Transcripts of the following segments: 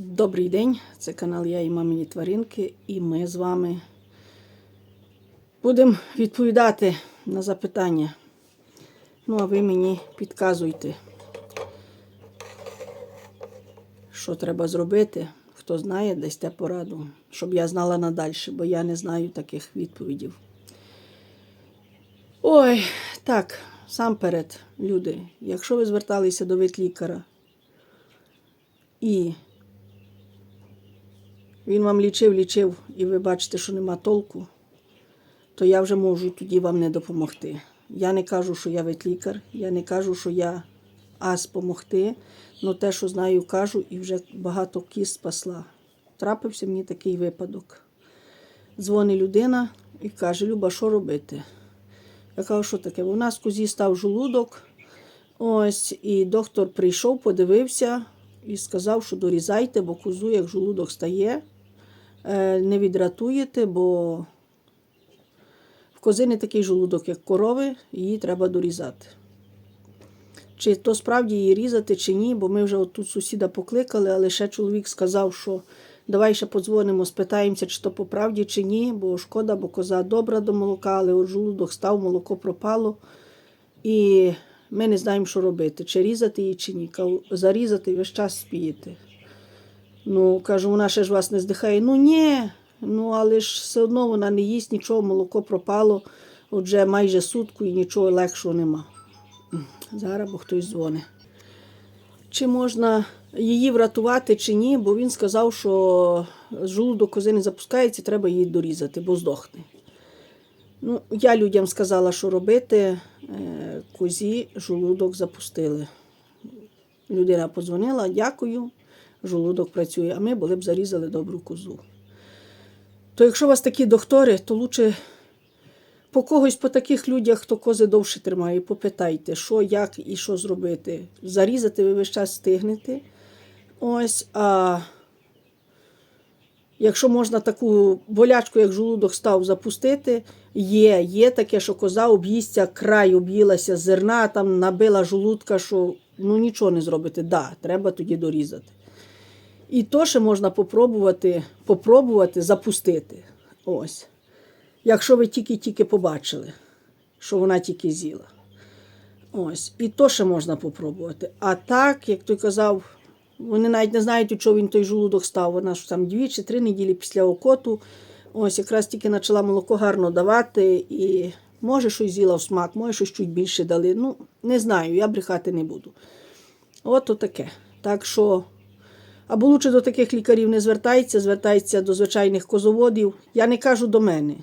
Добрий день, це канал Я і мамині тваринки, і ми з вами будемо відповідати на запитання. Ну, а ви мені підказуйте, що треба зробити. Хто знає, дасте пораду, щоб я знала надальше, бо я не знаю таких відповідей. Ой, так, сам перед, люди, якщо ви зверталися до ветлікаря і він вам лічив, лічив, і ви бачите, що нема толку, то я вже можу тоді вам не допомогти. Я не кажу, що я ветлікар, я не кажу, що я ас помогти, але те, що знаю, кажу, і вже багато кіз спасла. Трапився мені такий випадок. Дзвонить людина і каже: Люба, що робити? Я кажу, що таке? У нас козі став жолудок. Ось, і доктор прийшов, подивився і сказав, що дорізайте, бо козу, як жолудок стає, не відратуєте, бо в кози не такий жолудок, як корови, її треба дорізати. Чи то справді її різати, чи ні, бо ми вже тут сусіда покликали, але ще чоловік сказав, що давай ще подзвонимо, спитаємося, чи то по правді, чи ні, бо шкода, бо коза добра до молока, але от жолудок став, молоко пропало. І ми не знаємо, що робити, чи різати її, чи ні. Зарізати весь час спієте. Ну, кажу, вона ще ж вас не здихає. Ну ні, ну але ж все одно вона не їсть нічого, молоко пропало. Отже, майже сутку і нічого легшого нема. Зараз бо хтось дзвонить. Чи можна її врятувати, чи ні, бо він сказав, що жолудок кози не запускається, треба її дорізати, бо здохне. Ну, я людям сказала, що робити. Е, Козі жолудок запустили. Людина подзвонила, дякую, жолудок працює, а ми були б зарізали добру козу. То якщо у вас такі доктори, то лучше по когось, по таких людях, хто кози довше тримає, попитайте, що, як і що зробити. Зарізати ви весь час стигнете. Ось, а якщо можна таку болячку, як жолудок став, запустити, є, є таке, що коза об'їсться, край об'їлася зерна, там набила жолудка, що ну нічого не зробите. Да, треба тоді дорізати. І то ще можна попробувати, попробувати запустити. Ось. Якщо ви тільки-тільки побачили, що вона тільки з'їла. Ось. І то ще можна попробувати. А так, як той казав, вони навіть не знають, у чого він той жолудок став. Вона ж там дві чи три неділі після окоту. Ось якраз тільки почала молоко гарно давати. І може щось з'їла в смак, може щось чуть більше дали. Ну, не знаю, я брехати не буду. От таке. Так що, або лучше до таких лікарів не звертається, звертається до звичайних козоводів. Я не кажу до мене.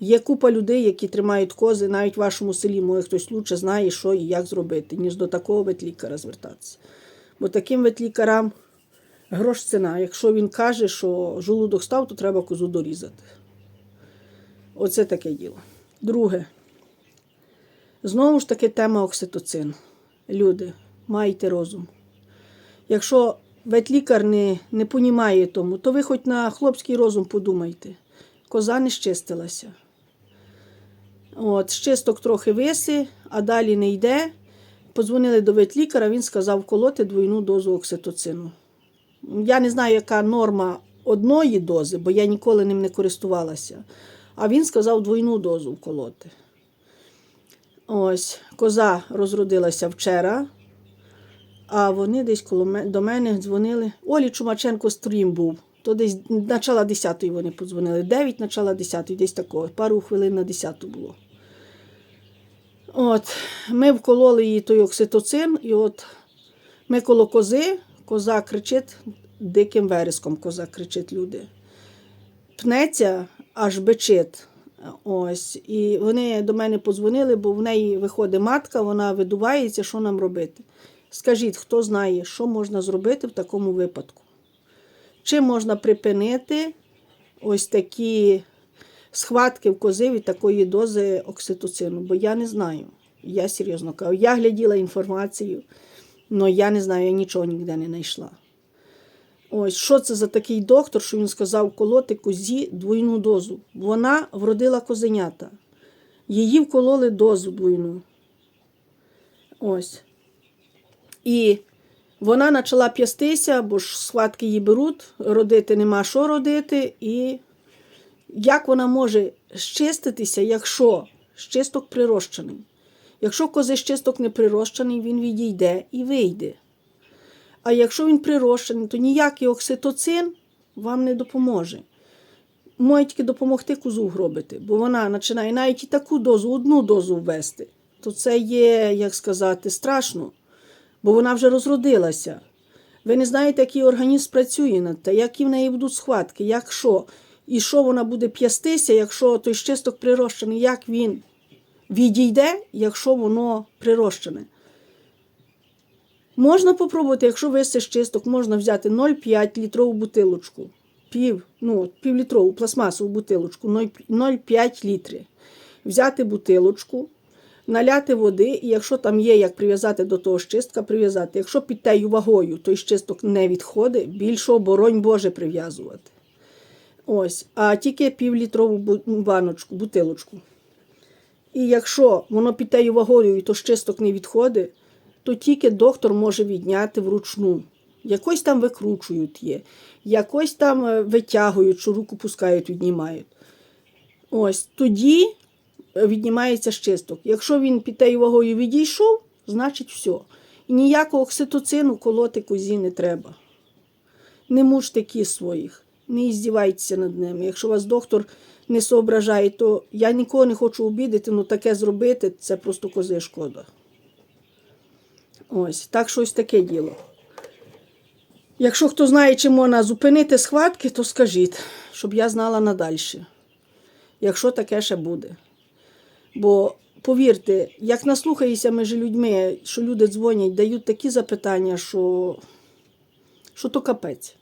Є купа людей, які тримають кози, навіть в вашому селі, може хтось лучше знає, що і як зробити, ніж до такого ветлікаря звертатися. Бо таким ветлікарам грош ціна. Якщо він каже, що жолудок став, то треба козу дорізати. Оце таке діло. Друге. Знову ж таки тема окситоцин. Люди, майте розум. Якщо ветлікар не, не понімає тому, то ви хоч на хлопський розум подумайте. Коза не щистилася. От, щисток трохи виси, а далі не йде. Подзвонили до ветлікаря, він сказав колоти двойну дозу окситоцину. Я не знаю, яка норма одної дози, бо я ніколи ним не користувалася. А він сказав двойну дозу вколоти. Ось, коза розродилася вчора, а вони десь коло до мене дзвонили. Олі Чумаченко стрім був. То десь начала 10-ї вони подзвонили. 9 начала 10-ї, десь такого. Пару хвилин на 10 було. От, ми вкололи їй той окситоцин, і от ми коло кози, коза кричить диким вереском, коза кричить люди. Пнеться, аж бичить. Ось. І вони до мене подзвонили, бо в неї виходить матка, вона видувається, що нам робити. Скажіть, хто знає, що можна зробити в такому випадку? Чи можна припинити ось такі схватки в кози від такої дози окситоцину? Бо я не знаю. Я серйозно кажу. Я гляділа інформацію, але я не знаю, я нічого ніде не знайшла. Ось, що це за такий доктор, що він сказав колоти козі двойну дозу. Вона вродила козенята. Її вкололи дозу двойну. Ось. І Вона почала п'ястися, бо ж схватки її беруть, родити нема що родити. І як вона може щиститися, якщо щисток прирощений? Якщо кози щисток не прирощений, він відійде і вийде. А якщо він прирощений, то ніякий окситоцин вам не допоможе. Може тільки допомогти козу гробити, бо вона починає навіть і таку дозу, одну дозу ввести, то це є, як сказати, страшно, бо вона вже розродилася. Ви не знаєте, який організм працює над те, які в неї будуть схватки, як що, і що вона буде п'ястися, якщо той щисток прирощений, як він відійде, якщо воно прирощене. Можна попробувати, якщо висиш чисток, можна взяти 0,5 літрову бутилочку, пів, ну, півлітрову пластмасову бутилочку, 0,5 літри. Взяти бутилочку, наляти води, і якщо там є, як прив'язати до того щистка, прив'язати. Якщо під тею вагою той щисток не відходить, більшого боронь Боже прив'язувати. Ось, а тільки півлітрову баночку, бутилочку. І якщо воно під тею вагою, і то щисток не відходить, то тільки доктор може відняти вручну. Якось там викручують є, якось там е, витягують, що руку пускають, віднімають. Ось тоді віднімається щисток. Якщо він під тею вагою відійшов, значить все. І ніякого окситоцину колоти козі не треба. Не мучте кіз своїх, не іздівайтеся над ними. Якщо вас доктор не соображає, то я нікого не хочу обідати, але таке зробити це просто кози шкода. Ось, так щось таке діло. Якщо хто знає, чи можна зупинити схватки, то скажіть, щоб я знала надальше. Якщо таке ще буде. Бо повірте, як наслухаєшся між людьми, що люди дзвонять, дають такі запитання, що, що то капець.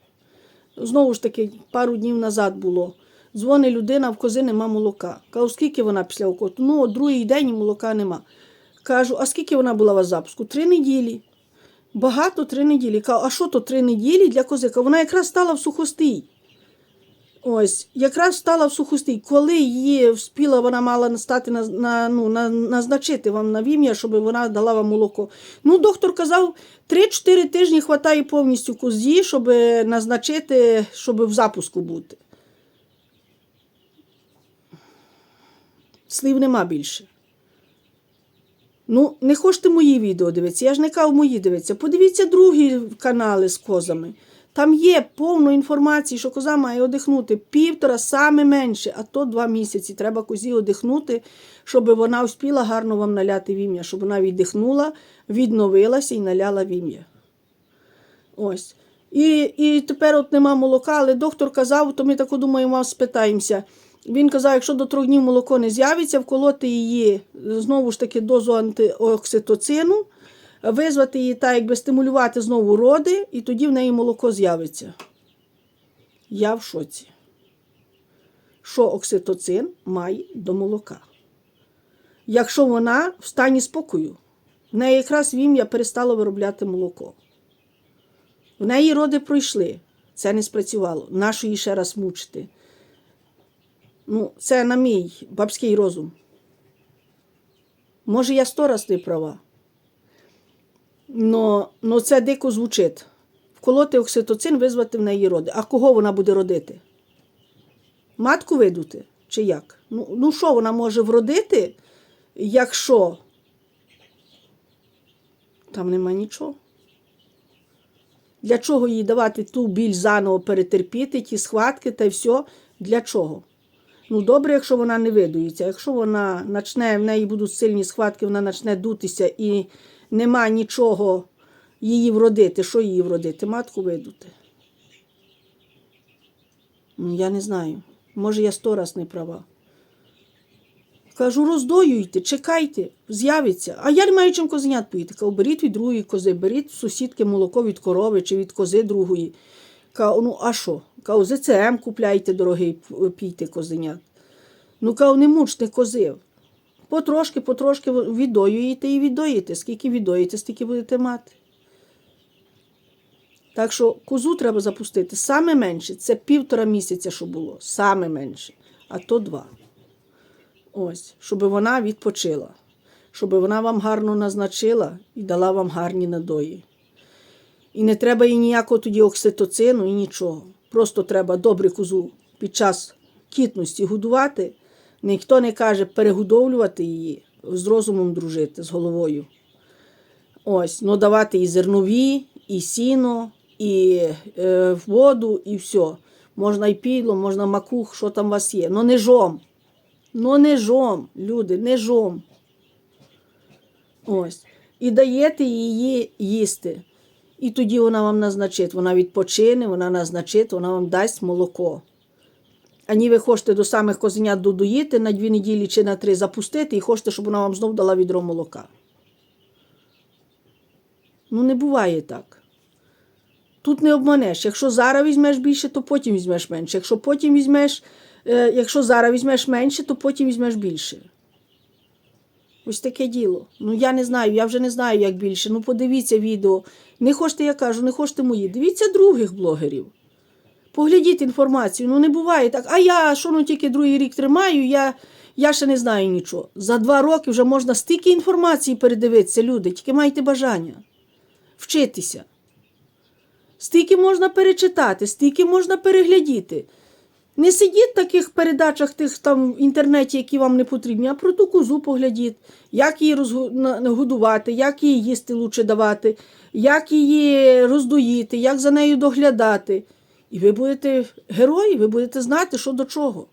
Знову ж таки, пару днів назад було. Дзвонить людина, в кози нема молока. Кажу, скільки вона після окоту? Ну, другий день молока нема. Кажу, а скільки вона була вас запуску? Три неділі. Багато три неділі. Кажу, а що то три неділі для кози? Кажу, Вона якраз стала в сухостій. Ось, якраз стала в сухостій. Коли її вспіла, вона мала стати на, на, ну, на, назначити вам на вім'я, щоб вона дала вам молоко. Ну, доктор казав, 3-4 тижні хватає повністю козі, щоб назначити, щоб в запуску бути. Слів нема більше. Ну, не хочете мої відео дивитися, я ж не кажу мої дивитися. Подивіться другі канали з козами. Там є повно інформації, що коза має одихнути півтора, саме менше, а то два місяці. Треба козі одихнути, щоб вона успіла гарно вам наляти вім'я, щоб вона віддихнула, відновилася і наляла вім'я. Ось. І, і тепер от нема молока, але доктор казав, то ми так думаємо, спитаємося. Він казав, якщо до трьох днів молоко не з'явиться, вколоти її знову ж таки дозу антиокситоцину, визвати її так, якби стимулювати знову роди, і тоді в неї молоко з'явиться. Я в шоці. Що окситоцин має до молока? Якщо вона в стані спокою, в неї якраз вім'я перестало виробляти молоко. В неї роди пройшли, це не спрацювало. Нащо її ще раз мучити? Ну, це на мій бабський розум. Може, я сто раз не права. Но, но це дико звучить. Вколоти окситоцин, визвати в неї роди. А кого вона буде родити? Матку видути? Чи як? Ну, ну що вона може вродити, якщо там нема нічого? Для чого їй давати ту біль заново перетерпіти, ті схватки та й все? Для чого? Ну, добре, якщо вона не видується. Якщо вона почне, в неї будуть сильні схватки, вона почне дутися і нема нічого її вродити. Що її вродити? Матку видути. Ну, я не знаю. Може, я сто раз не права. Кажу, роздоюйте, чекайте, з'явиться. А я не маю чим козенят поїти. Кажу, беріть від другої кози, беріть сусідки молоко від корови чи від кози другої. Кажу, ну а що? Кажу, ЗЦМ купляйте, дорогий, пійте козенят. Ну, кажу, не мучте кози. Потрошки, потрошки віддоюєте і віддоїте. Скільки віддоїте, стільки будете мати. Так що козу треба запустити саме менше. Це півтора місяця, що було. Саме менше. А то два. Ось, щоб вона відпочила, щоб вона вам гарно назначила і дала вам гарні надої. І не треба їй ніякого тоді окситоцину і нічого. Просто треба добре козу під час кітності годувати. Ніхто не каже перегодовлювати її, з розумом дружити, з головою. Ось, ну давати і зернові, і сіно, і е, воду, і все. Можна і підло, можна макух, що там у вас є. Ну не жом. Ну не жом, люди, не жом. Ось. І даєте її їсти. І тоді вона вам назначить. Вона відпочине, вона назначить, вона вам дасть молоко. Ані ви хочете до самих козенят додоїти на дві неділі чи на три запустити і хочете, щоб вона вам знов дала відро молока. Ну, не буває так. Тут не обманеш. Якщо зараз візьмеш більше, то потім візьмеш менше. Якщо потім візьмеш, е, якщо зараз візьмеш менше, то потім візьмеш більше. Ось таке діло. Ну я не знаю, я вже не знаю, як більше. Ну подивіться відео. Не хочете, я кажу, не хочете мої. Дивіться других блогерів. Поглядіть інформацію. Ну не буває так. А я що ну тільки другий рік тримаю, я, я ще не знаю нічого. За два роки вже можна стільки інформації передивитися, люди, тільки майте бажання вчитися. Стільки можна перечитати, стільки можна переглядіти. Не сидіть в таких передачах тих там в інтернеті, які вам не потрібні, а про ту козу поглядіть, як її розгу- годувати, як її їсти лучше давати, як її роздоїти, як за нею доглядати. І ви будете герої, ви будете знати, що до чого.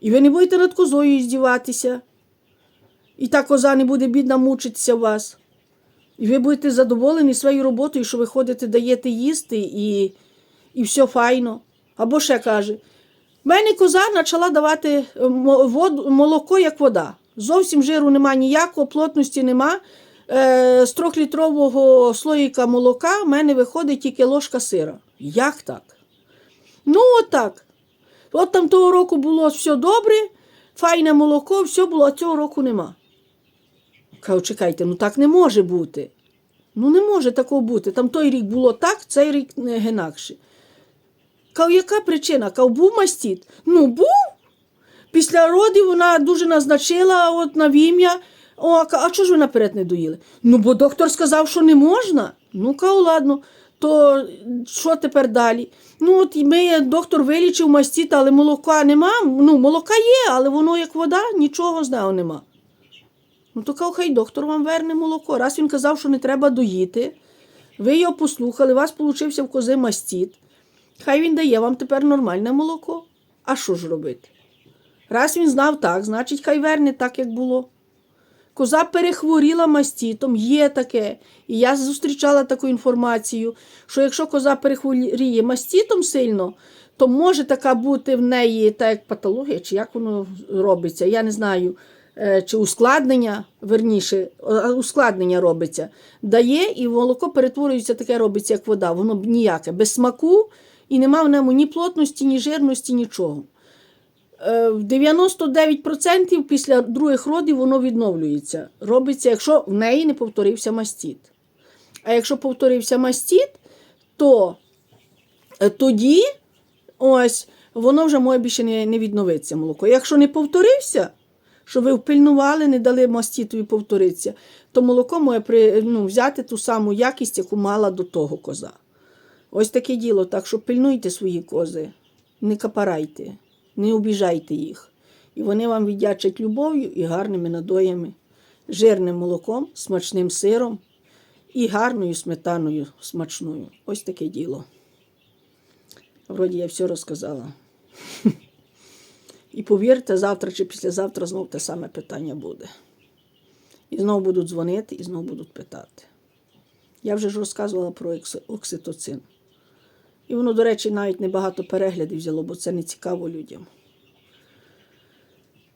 І ви не будете над козою здіватися. І та коза не буде бідна мучитися у вас. І ви будете задоволені своєю роботою, що ви ходите, даєте їсти і, і все файно. Або ще каже: в мене коза почала давати е, молоко, як вода. Зовсім жиру нема ніякого, плотності нема. Е, з трьохлітрового слоїка молока в мене виходить тільки ложка сира. Як так? Ну, от так. От там того року було все добре, файне молоко, все було, а цього року нема. Кажу, чекайте, ну так не може бути. Ну не може такого бути. Там той рік було так, цей рік не інакше. Кажу, яка причина? Кажу, був мастіт. Ну, був. Після родів вона дуже назначила от на вім'я. О, а а чого ж ви наперед не доїли? Ну, бо доктор сказав, що не можна. Ну, кажу, ладно, то що тепер далі? Ну, от ми, доктор вилічив мастіт, але молока нема. Ну, молока є, але воно як вода, нічого з нього нема. Ну, то хай доктор вам верне молоко. Раз він казав, що не треба доїти, ви його послухали, у вас получився в кози мастіт. Хай він дає вам тепер нормальне молоко. А що ж робити? Раз він знав так, значить, хай верне так, як було. Коза перехворіла мастітом, є таке. І я зустрічала таку інформацію, що якщо коза перехворіє мастітом сильно, то може така бути в неї та як патологія, чи як воно робиться, я не знаю, е, чи ускладнення, верніше, ускладнення робиться, дає, і молоко перетворюється, таке робиться, як вода. Воно ніяке, без смаку, і нема в ньому ні плотності, ні жирності, нічого. Е, В 99% після других родів воно відновлюється. Робиться, якщо в неї не повторився мастіт. А якщо повторився мастіт, то е, тоді ось воно вже може більше не, відновиться молоко. Якщо не повторився, що ви впильнували, не дали мастітові повторитися, то молоко може при, ну, взяти ту саму якість, яку мала до того коза. Ось таке діло. Так що пильнуйте свої кози, не капарайте, не обіжайте їх. І вони вам віддячать любов'ю і гарними надоями, жирним молоком, смачним сиром і гарною сметаною смачною. Ось таке діло. Вроді я все розказала. І повірте, завтра чи післязавтра знов те саме питання буде. І знову будуть дзвонити, і знову будуть питати. Я вже ж розказувала про окситоцин. І воно, до речі, навіть небагато переглядів взяло, бо це не цікаво людям.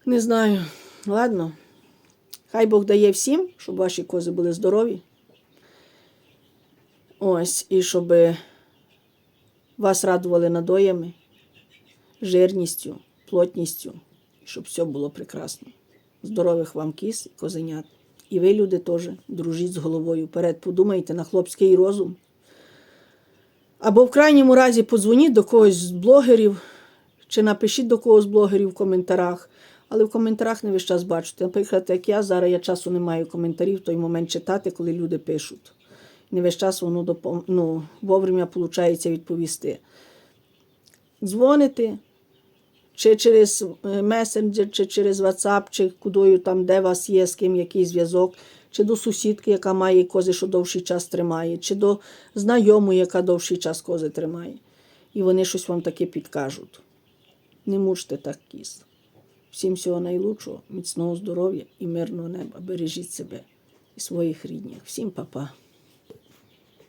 Не знаю. Ладно. Хай Бог дає всім, щоб ваші кози були здорові. Ось, і щоб вас радували надоями, жирністю, плотністю, щоб все було прекрасно. Здорових вам кіз і козенят. І ви, люди, теж дружіть з головою вперед. Подумайте на хлопський розум. Або в крайньому разі подзвоніть до когось з блогерів, чи напишіть до когось з блогерів в коментарях. Але в коментарях не весь час бачите. Наприклад, як я зараз я часу не маю коментарів в той момент читати, коли люди пишуть. Не весь час воно допом... ну, вовремя виходить відповісти. Дзвоните, чи через е, месенджер, чи через WhatsApp, чи кудою там, де у вас є, з ким який зв'язок, чи до сусідки, яка має кози, що довший час тримає, чи до знайомої, яка довший час кози тримає. І вони щось вам таке підкажуть. Не мучте так кіз. Всім всього найлучшого, міцного здоров'я і мирного неба. Бережіть себе і своїх рідних. Всім па-па.